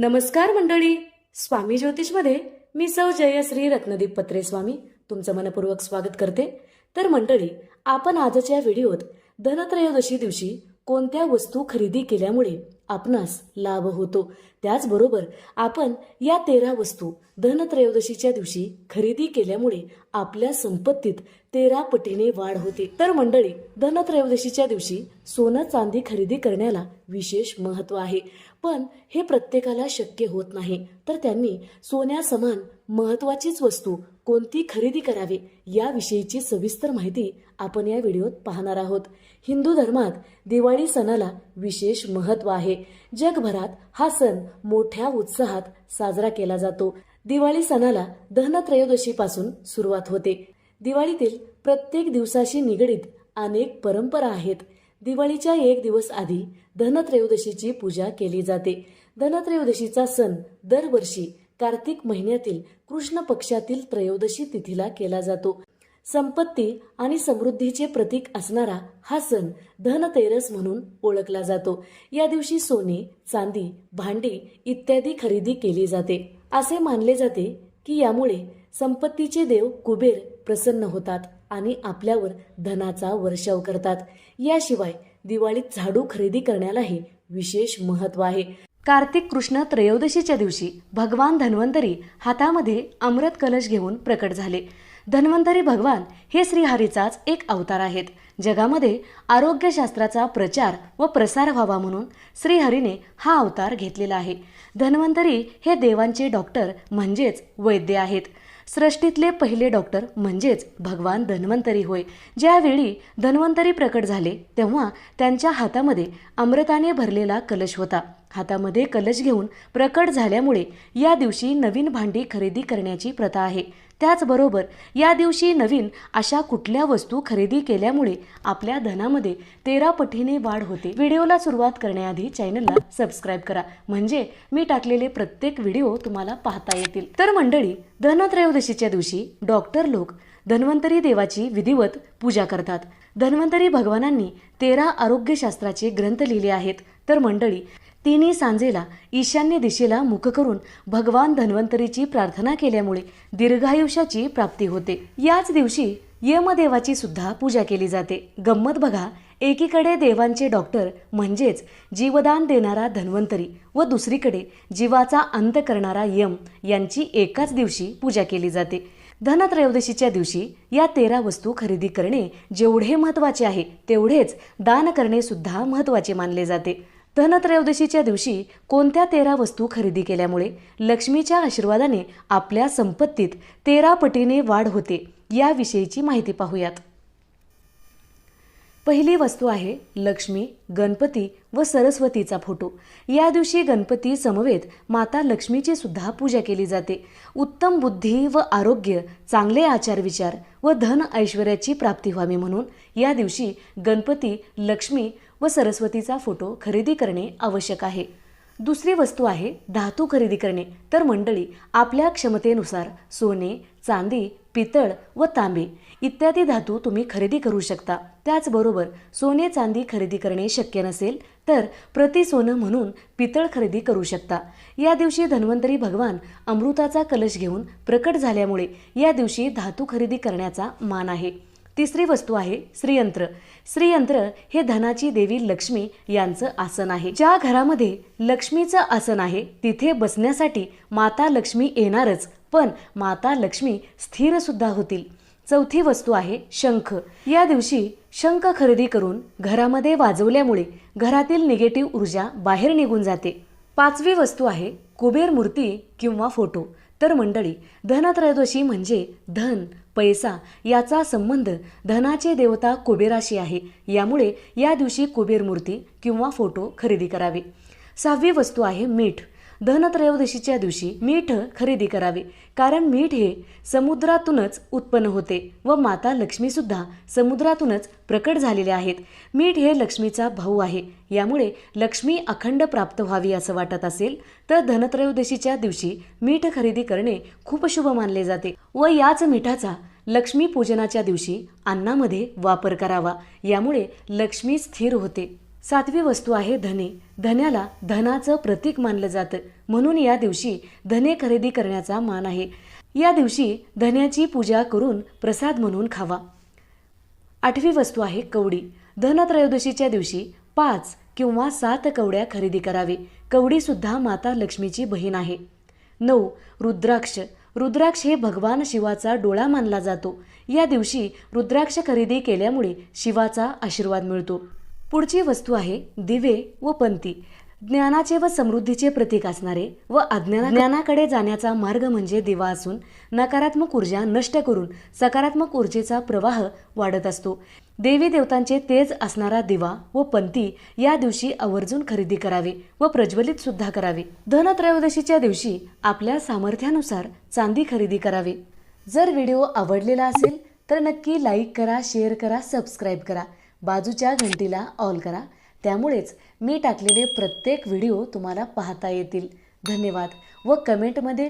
नमस्कार मंडळी. स्वामी ज्योतिषमध्ये मी सौ जयश्री रत्नदीप पत्रे स्वामी तुमचं मनपूर्वक स्वागत करते. तर मंडळी आपण आजच्या व्हिडिओत धनत्रयोदशी दिवशी कोणत्या वस्तू खरेदी केल्यामुळे आपणास लाभ होतो? त्याचबरोबर आपण या तेरा वस्तू धनत्रयोदशीच्या दिवशी खरेदी केल्यामुळे आपल्या संपत्तीत तेरा पटीने वाढ होते. तर मंडळी धनत्रयोदशीच्या दिवशी सोनं चांदी खरेदी करण्याला विशेष महत्त्व आहे. पण हे प्रत्येकाला शक्य होत नाही. तर त्यांनी सोन्यासमान महत्वाचीच वस्तू कोणती खरेदी करावी याविषयीची सविस्तर माहिती आपण या व्हिडिओत पाहणार आहोत. हिंदू धर्मात दिवाळी सणाला विशेष महत्त्व आहे. जगभरात हा सण मोठ्या उत्साहात साजरा केला जातो. दिवाळी सणाला धनत्रयोदशीपासून सुरुवात होते. दिवाळीतील प्रत्येक दिवसाशी निगडीत अनेक परंपरा आहेत. दिवाळीच्या एक दिवस आधी धनत्रयोदशीची पूजा केली जाते. धनत्रयोदशीचा सण दरवर्षी कार्तिक महिन्यातील कृष्ण पक्षातील त्रयोदशी तिथीला केला जातो. संपत्ती आणि समृद्धीचे प्रतीक असणारा हा सण धनतेरस म्हणून ओळखला जातो. या दिवशी सोने चांदी भांडी इत्यादी खरेदी केली जाते. असे मानले जाते की यामुळे संपत्तीचे देव कुबेर प्रसन्न होतात आणि आपल्यावर धनाचा वर्षाव करतात. याशिवाय दिवाळीत झाडू खरेदी करण्यालाही विशेष महत्त्व आहे. कार्तिक कृष्ण त्रयोदशीच्या दिवशी भगवान धन्वंतरी हातामध्ये अमृत कलश घेऊन प्रकट झाले. धन्वंतरी भगवान हे श्रीहरीचाच एक अवतार आहेत. जगामध्ये आरोग्यशास्त्राचा प्रचार व प्रसार व्हावा म्हणून श्रीहरीने हा अवतार घेतलेला आहे. धन्वंतरी हे देवांचे डॉक्टर म्हणजेच वैद्य आहेत. सृष्टीतले पहिले डॉक्टर म्हणजेच भगवान धन्वंतरी होय. ज्यावेळी धन्वंतरी प्रकट झाले तेव्हा त्यांच्या हातामध्ये अमृताने भरलेला कलश होता. हातामध्ये कलश घेऊन प्रकट झाल्यामुळे या दिवशी नवीन भांडी खरेदी करण्याची प्रथा आहे. त्याचबरोबर या दिवशी नवीन अशा कुठल्या वस्तू खरेदी केल्यामुळे आपल्या धनामध्ये तेरा पटीने वाढ होते. व्हिडिओला सुरुवात करण्याआधी चॅनलला सबस्क्राईब करा. म्हणजे मी टाकलेले प्रत्येक व्हिडिओ तुम्हाला पाहता येतील. तर मंडळी धनत्रयोदशीच्या दिवशी डॉक्टर लोक धन्वंतरी देवाची विधिवत पूजा करतात. धन्वंतरी भगवानांनी तेरा आरोग्यशास्त्राचे ग्रंथ लिहिले आहेत. तर मंडळी तिन्ही सांजेला ईशान्य दिशेला मुख करून भगवान धन्वंतरीची प्रार्थना केल्यामुळे दीर्घायुष्याची प्राप्ती होते. याच दिवशी यमदेवाची सुद्धा पूजा केली जाते. गंमत बघा एकीकडे देवांचे डॉक्टर म्हणजेच जीवदान देणारा धन्वंतरी व दुसरीकडे जीवाचा अंत करणारा यम यांची एकाच दिवशी पूजा केली जाते. धनत्रयोदशीच्या दिवशी या तेरा वस्तू खरेदी करणे जेवढे महत्त्वाचे आहे तेवढेच दान करणे सुद्धा महत्त्वाचे मानले जाते. धनत्रयोदशीच्या दिवशी कोणत्या तेरा वस्तू खरेदी केल्यामुळे लक्ष्मीच्या आशीर्वादाने आपल्या संपत्तीत तेरा पटीने वाढ होते याविषयीची माहिती पाहूयात. पहिली वस्तू आहे लक्ष्मी गणपती व सरस्वतीचा फोटो. या दिवशी गणपती समवेत माता लक्ष्मीची सुद्धा पूजा केली जाते. उत्तम बुद्धी व आरोग्य चांगले आचार विचार व धन ऐश्वर्याची प्राप्ती व्हावी म्हणून या दिवशी गणपती लक्ष्मी व सरस्वतीचा फोटो खरेदी करणे आवश्यक आहे. दुसरी वस्तू आहे धातू खरेदी करणे. तर मंडळी आपल्या क्षमतेनुसार सोने चांदी पितळ व तांबे इत्यादी धातू तुम्ही खरेदी करू शकता. त्याचबरोबर सोने चांदी खरेदी करणे शक्य नसेल तर प्रति सोनं म्हणून पितळ खरेदी करू शकता. या दिवशी धन्वंतरी भगवान अमृताचा कलश घेऊन प्रकट झाल्यामुळे या दिवशी धातू खरेदी करण्याचा मान आहे. तिसरी वस्तू आहे श्रीयंत्र. श्रीयंत्र हे धनाची देवी लक्ष्मी यांचं आसन आहे. ज्या घरामध्ये लक्ष्मीचं आसन आहे तिथे बसण्यासाठी माता लक्ष्मी येणारच पण माता लक्ष्मी स्थिर सुद्धा होतील. चौथी वस्तू आहे शंख. या दिवशी शंख खरेदी करून घरामध्ये वाजवल्यामुळे घरातील निगेटिव्ह ऊर्जा बाहेर निघून जाते. पाचवी वस्तू आहे कुबेर मूर्ती किंवा फोटो. तर मंडळी धनत्रयोदशी म्हणजे धन पैसा याचा संबंध धनाचे देवता कुबेराशी आहे. यामुळे या दिवशी कुबेर मूर्ती किंवा फोटो खरेदी करावे. सहावी वस्तू आहे मीठ. धनत्रयोदशीच्या दिवशी मीठ खरेदी करावे. कारण मीठ हे समुद्रातूनच उत्पन्न होते व माता लक्ष्मीसुद्धा समुद्रातूनच प्रकट झालेले आहेत. मीठ हे लक्ष्मीचा भाऊ आहे. यामुळे लक्ष्मी अखंड प्राप्त व्हावी असं वाटत असेल तर धनत्रयोदशीच्या दिवशी मीठ खरेदी करणे खूप शुभ मानले जाते व याच मिठाचा लक्ष्मी पूजनाच्या दिवशी अन्नामध्ये वापर करावा. यामुळे लक्ष्मी स्थिर होते. सातवी वस्तू आहे धने. धन्याला धनाचं प्रतीक मानलं जातं. म्हणून या दिवशी धने खरेदी करण्याचा मान आहे. या दिवशी धन्याची पूजा करून प्रसाद म्हणून खावा. आठवी वस्तू आहे कवडी. धनत्रयोदशीच्या दिवशी पाच किंवा सात कवड्या खरेदी करावे. कवडीसुद्धा माता लक्ष्मीची बहीण आहे. नऊ रुद्राक्ष. रुद्राक्ष हे भगवान शिवाचा डोळा मानला जातो. या दिवशी रुद्राक्ष खरेदी केल्यामुळे शिवाचा आशीर्वाद मिळतो. पुढची वस्तू आहे दिवे व पंती. ज्ञानाचे व समृद्धीचे प्रतीक असणारे व अज्ञाना ज्ञानाकडे जाण्याचा मार्ग म्हणजे दिवा असून नकारात्मक ऊर्जा नष्ट करून सकारात्मक ऊर्जेचा प्रवाह वाढत असतो. देवी देवतांचे तेज असणारा दिवा व पंती या दिवशी आवर्जून खरेदी करावे व प्रज्वलित सुद्धा करावे. धनत्रयोदशीच्या दिवशी आपल्या सामर्थ्यानुसार चांदी खरेदी करावे. जर व्हिडिओ आवडलेला असेल तर नक्की लाईक करा शेअर करा सबस्क्राईब करा. बाजूच्या घंटीला ऑल करा. त्यामुळेच मी टाकलेले प्रत्येक व्हिडिओ तुम्हाला पाहता येतील. धन्यवाद. व कमेंटमध्ये